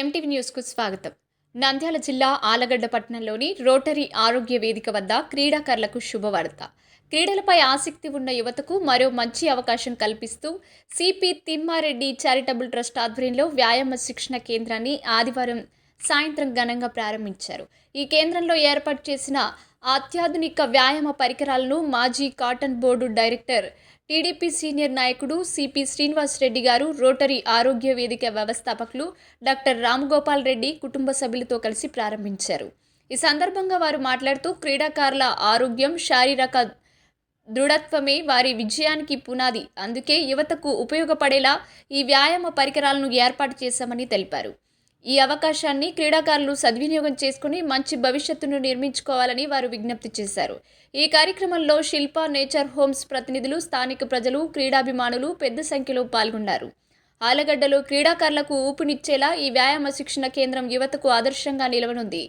MTV న్యూస్కు స్వాగతం. నంద్యాల జిల్లా ఆలగడ్డ పట్టణంలోని రోటరీ ఆరోగ్య వేదిక వద్ద క్రీడాకారులకు శుభవార్త. క్రీడలపై ఆసక్తి ఉన్న యువతకు మరో మంచి అవకాశం కల్పిస్తూ సిపి తిమ్మారెడ్డి చారిటబుల్ ట్రస్ట్ ఆధ్వర్యంలో వ్యాయామ శిక్షణ కేంద్రాన్ని ఆదివారం సాయంత్రం ఘనంగా ప్రారంభించారు. ఈ కేంద్రంలో ఏర్పాటు చేసిన అత్యాధునిక వ్యాయామ పరికరాలను మాజీ cotton board director TDP senior నాయకుడు సిపి శ్రీనివాస్ రెడ్డి గారు రోటరీ ఆరోగ్య వేదిక వ్యవస్థాపకులు డాక్టర్ రామ్గోపాల్ రెడ్డి కుటుంబ సభ్యులతో కలిసి ప్రారంభించారు. ఈ సందర్భంగా వారు మాట్లాడుతూ క్రీడాకారుల ఆరోగ్యం శారీరక దృఢత్వమే వారి విజయానికి పునాది. అందుకే యువతకు ఉపయోగపడేలా ఈ వ్యాయామ పరికరాలను ఏర్పాటు చేశామని తెలిపారు. ఈ అవకాశాన్ని క్రీడాకారులు సద్వినియోగం చేసుకుని మంచి భవిష్యత్తును నిర్మించుకోవాలని వారు విజ్ఞప్తి చేశారు. ఈ కార్యక్రమంలో శిల్ప నేచర్ హోమ్స్ ప్రతినిధులు స్థానిక ప్రజలు క్రీడాభిమానులు పెద్ద సంఖ్యలో పాల్గొన్నారు. ఆలగడ్డలో క్రీడాకారులకు ఊపునిచ్చేలా ఈ వ్యాయామ శిక్షణ కేంద్రం యువతకు ఆదర్శంగా నిలవనుంది.